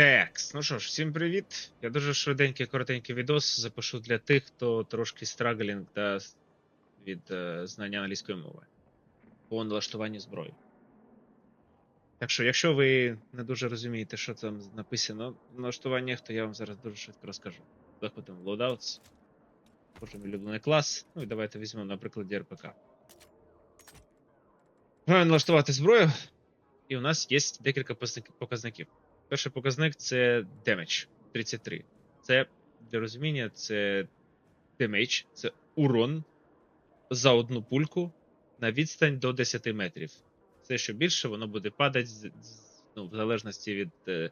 Текс. Ну що ж, всім привіт. Я дуже швиденький, коротенький відос запишу для тих, хто трошки страглінг та від е, знання англійської мови по налаштуванню зброї. Так що, якщо ви не дуже розумієте, що там написано в налаштуваннях, то я вам зараз дуже швидко розкажу. Заходимо в Loadouts, кожен улюблений клас. Ну і давайте візьмемо, наприклад, РПК. Маємо налаштувати зброю, і у нас є декілька показників. Перший показник це damage 33. Це для розуміння, це damage, це урон за одну пульку на відстань до 10 метрів. Все, що більше, воно буде падати ну, в залежності від е,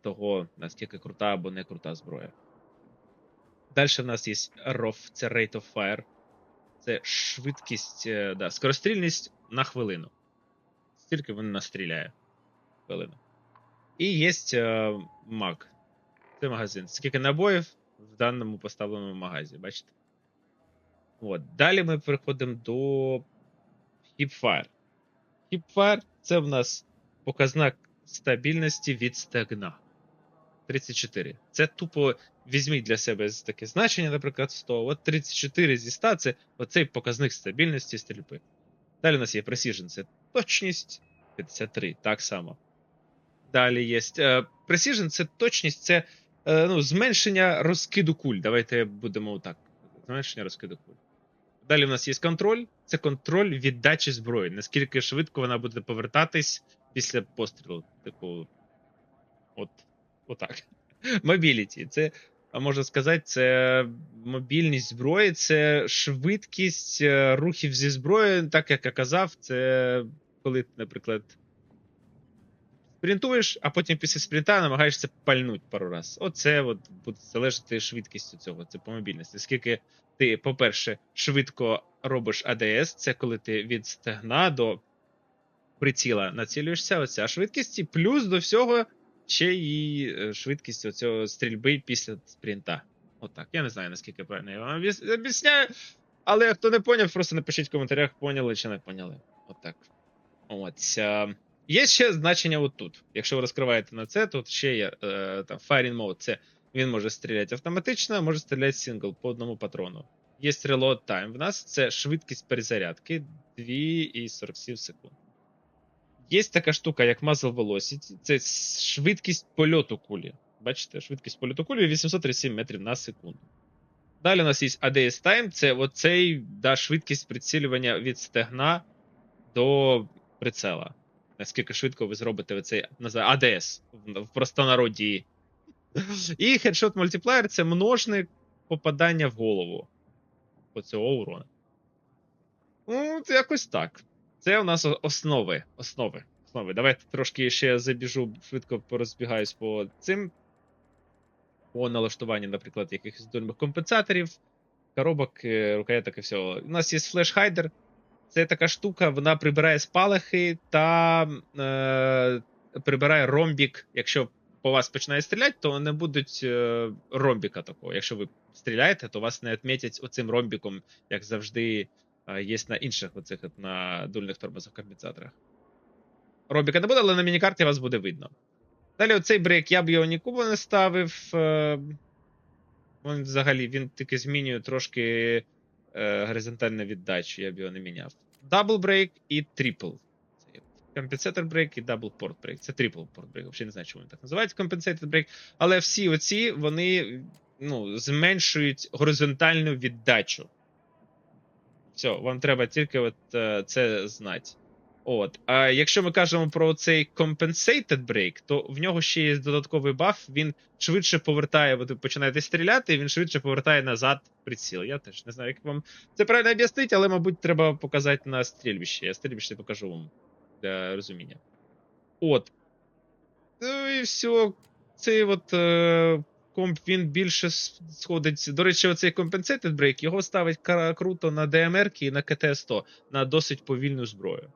того, наскільки крута або не крута зброя. Далі в нас є ROF, це Rate of Fire. Це швидкість, е, да, скорострільність на хвилину. Стільки він настріляє. Хвилину. І є е, маг. Це магазин. Скільки набоїв в даному поставленому магазі, бачите? От. Далі ми переходимо до Hipfire. Hipfire це в нас показник стабільності від стегна. 34. Це тупо візьміть для себе таке значення, наприклад, 100. От 34 зі 100 це оцей показник стабільності стрільби. Далі у нас є Precision, це точність 53, так само. Далі є. Е, Precision це точність, це е, ну, зменшення розкиду куль. Давайте будемо так. Зменшення розкиду куль. Далі в нас є контроль. Це контроль віддачі зброї. Наскільки швидко вона буде повертатись після пострілу. Типу. От. Отак. Мобіліті. Це, можна сказати, це мобільність зброї, це швидкість е, рухів зі зброєю. Так як я казав, це коли, наприклад, спринтуєш, а потім після спринта намагаєшся пальнути пару раз. Оце от буде залежати швидкістю цього, це по мобільності. Скільки ти, по-перше, швидко робиш АДС, це коли ти від стегна до приціла націлюєшся, оця швидкість, і плюс до всього ще і е, швидкість оцього стрільби після спринта. Отак. Я не знаю, наскільки правильно я вам об'ясняю. Але хто не поняв, просто напишіть в коментарях, поняли чи не поняли. Отак. От. а, Є ще значення отут. Якщо ви розкриваєте на це, тут ще є е, там firing mode. Це він може стріляти автоматично, може стріляти сингл по одному патрону. Є reload time. В нас це швидкість перезарядки 2,47 секунд. Є така штука, як muzzle velocity, це швидкість польоту кулі. Бачите, швидкість польоту кулі 837 метрів на секунду. Далі у нас є ADS time, це оцей да, швидкість прицілювання від стегна до прицела. Наскільки швидко ви зробите називає ADS в, простонароді. І Headshot Multiplier це множник попадання в голову оцього урона. Ну, от якось так. Це у нас основи. Основи. Основи. Давайте трошки ще забіжу, швидко порозбігаюсь по цим. По налаштуванню, наприклад, якихось дольних компенсаторів, коробок, е, рукояток і всього. У нас є флеш-хайдер. Це така штука, вона прибирає спалахи та е, прибирає ромбік. Якщо по вас починає стріляти, то не будуть е, ромбіка такого. Якщо ви стріляєте, то вас не відмітять оцим ромбіком, як завжди е, є на інших оцих на дульних тормозах компенсаторах. Ромбіка не буде, але на мінікарті вас буде видно. Далі оцей брейк я б його нікому не ставив. е, Він взагалі він тільки змінює трошки е, горизонтальну віддачу, я б його не міняв. Дабл брейк і трипл. Компенсатор брейк і дабл порт брейк. Це трипл порт брейк. Взагалі не знаю, чому він так називається компенсатор брейк. Але всі оці вони ну, зменшують горизонтальну віддачу. Все, вам треба тільки от, е, це знати. От. А якщо ми кажемо про цей compensated break, то в нього ще є додатковий баф, він швидше повертає, ви починаєте стріляти, і він швидше повертає назад приціл. Я теж не знаю, як вам це правильно об'яснити, але, мабуть, треба показати на стрільбище. Я стрільбище покажу вам для розуміння. От. Ну і все. Цей от е, комп він більше сходить. До речі, оцей compensated break його ставить круто на DMR і на КТ-100 на досить повільну зброю.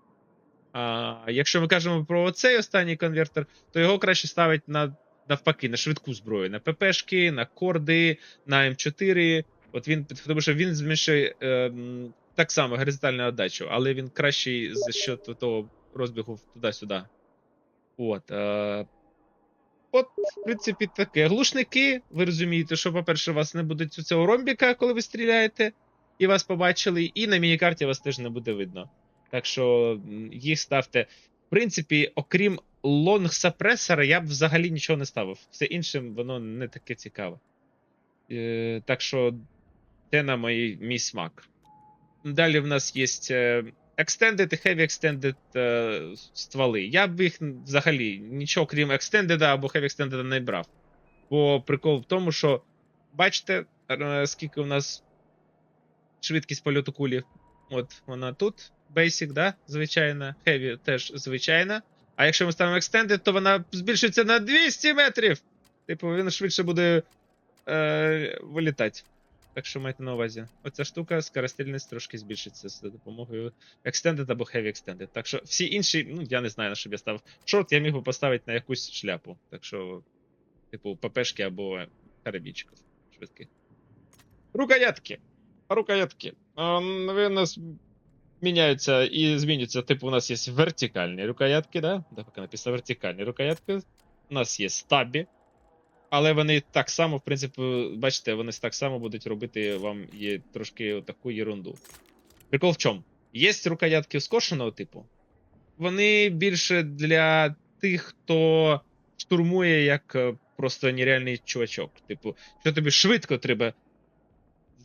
А якщо ми кажемо про цей останній конвертер, то його краще ставить на навпаки на швидку зброю, на ППшки, на корди, на М4. От він, тому що він зменшує ем, так само горизонтальну отдачу, але він кращий за счет того розбігу туди-сюди. От. Е, от, в принципі, таке. Глушники, ви розумієте, що, по-перше, у вас не буде цього ромбіка, коли ви стріляєте, і вас побачили, і на мінікарті вас теж не буде видно. Так що їх ставте. В принципі, окрім лонг сапресора, я б взагалі нічого не ставив. Все інше воно не таке цікаве. Е, так що це на мій, мій смак. Далі в нас є е, Extended і Heavy Extended е, стволи. Я б їх взагалі нічого крім Extended або Heavy Extended не брав. Бо прикол в тому, що бачите, е, скільки у нас швидкість польоту кулі. От вона тут. Basic, да? Звичайна. Heavy теж звичайна. А якщо ми ставимо Extended, то вона збільшиться на 200 метрів. Типу, він швидше буде е, вилітати. Так що майте на увазі. Оця штука, скорострільність трошки збільшиться за допомогою Extended або Heavy Extended. Так що всі інші, ну я не знаю, на що б я став. Шорт я міг би поставити на якусь шляпу. Так що, типу, ППшки або карабічків швидких. Рукоятки. Рукоятки. У нас міняються і змінюються. Типу, у нас є вертикальні рукоятки, да? Да, поки написано вертикальні рукоятки. У нас є стабі. Але вони так само, в принципі, бачите, вони так само будуть робити вам є трошки таку єрунду. Прикол в чому? Є рукоятки скошеного типу. Вони більше для тих, хто штурмує як е, просто нереальний чувачок. Типу, що тобі швидко треба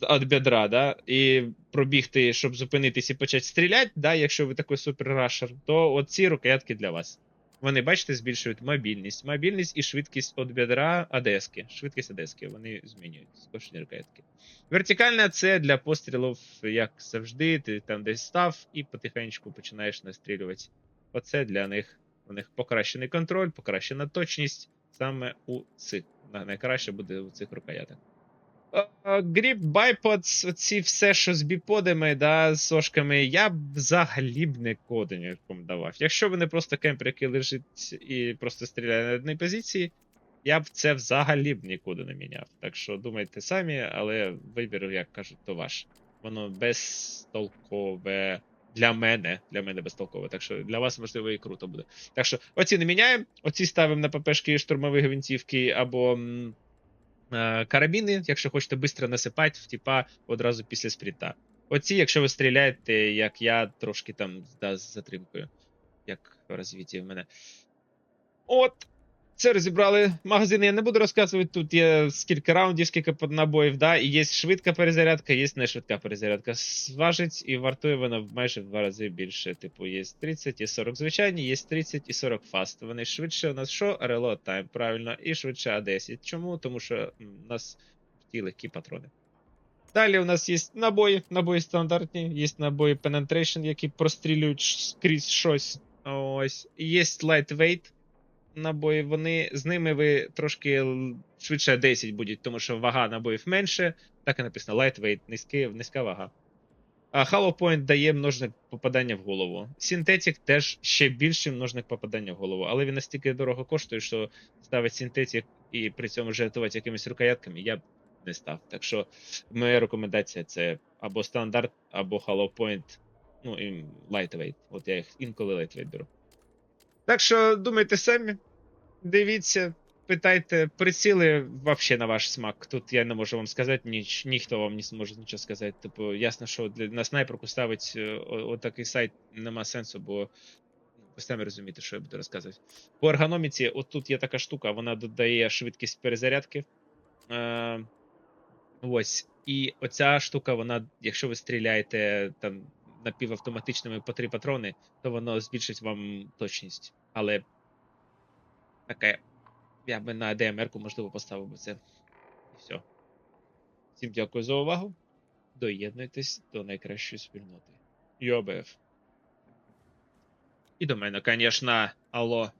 від бедра, да, і пробігти, щоб зупинитись і почати стріляти, да, якщо ви такий суперрашер, то оці рукоятки для вас. Вони, бачите, збільшують мобільність. Мобільність і швидкість від бедра АДСки. Швидкість АДСки, вони змінюють скошені рукоятки. Вертикальна це для пострілів, як завжди, ти там десь став і потихеньку починаєш настрілювати. Оце для них. У них покращений контроль, покращена точність саме у цих. Найкраще буде у цих рукояток. Гріп, байподс, оці все, що з біподами, да, з сошками, я б взагалі б не кодені рекомендував. Якщо ви не просто кемпер, який лежить і просто стріляє на одній позиції, я б це взагалі б нікуди не міняв. Так що думайте самі, але вибір, як кажуть, то ваш. Воно безтолкове для мене. Для мене безтолкове. Так що для вас, можливо, і круто буде. Так що оці не міняємо, оці ставимо на ППшки штурмові гвинтівки або. Е, карабіни, якщо хочете швидко насипати в типа одразу після спринта. Оці, якщо ви стріляєте, як я, трошки там да, з затримкою, як розвіті в мене. От. Це розібрали. Магазини я не буду розказувати. Тут є скільки раундів, скільки набоїв, да, і є швидка перезарядка, є не швидка перезарядка. Зважить і вартує вона майже в два рази більше. Типу, є 30 і 40 звичайні, є 30 і 40 фаст. Вони швидше у нас що? Reload time, правильно, і швидше А10. Чому? Тому що у нас ті легкі патрони. Далі у нас є набої, набої стандартні, є набої Penetration, які прострілюють скрізь щось. Ось. Є lightweight набої. Вони, з ними ви трошки швидше 10 будуть, тому що вага набоїв менше. Так і написано lightweight, низькі, низька вага. А Hollow Point дає множник попадання в голову. Синтетик теж ще більший множник попадання в голову, але він настільки дорого коштує, що ставить синтетик і при цьому жартувати якимись рукоятками я б не став. Так що моя рекомендація це або стандарт, або Hollow Point, ну і Lightweight. От я їх інколи Lightweight беру. Так що думайте самі, дивіться, питайте, приціли вообще на ваш смак. Тут я не можу вам сказати, ніч, ніхто вам не зможе нічого сказати. Типу, ясно, що для на снайперку ставить е, отакий сайт нема сенсу, бо ви самі розумієте, що я буду розказувати. По ергономіці, от тут є така штука, вона додає швидкість перезарядки. Е, ось. І оця штука, вона, якщо ви стріляєте там напівавтоматичними по три патрони, то воно збільшить вам точність. Але таке. Я би на ДМР-ку, можливо, поставив би це. І все. Всім дякую за увагу. Доєднуйтесь до найкращої спільноти. ЮАБФ. І до мене, звісно, алло.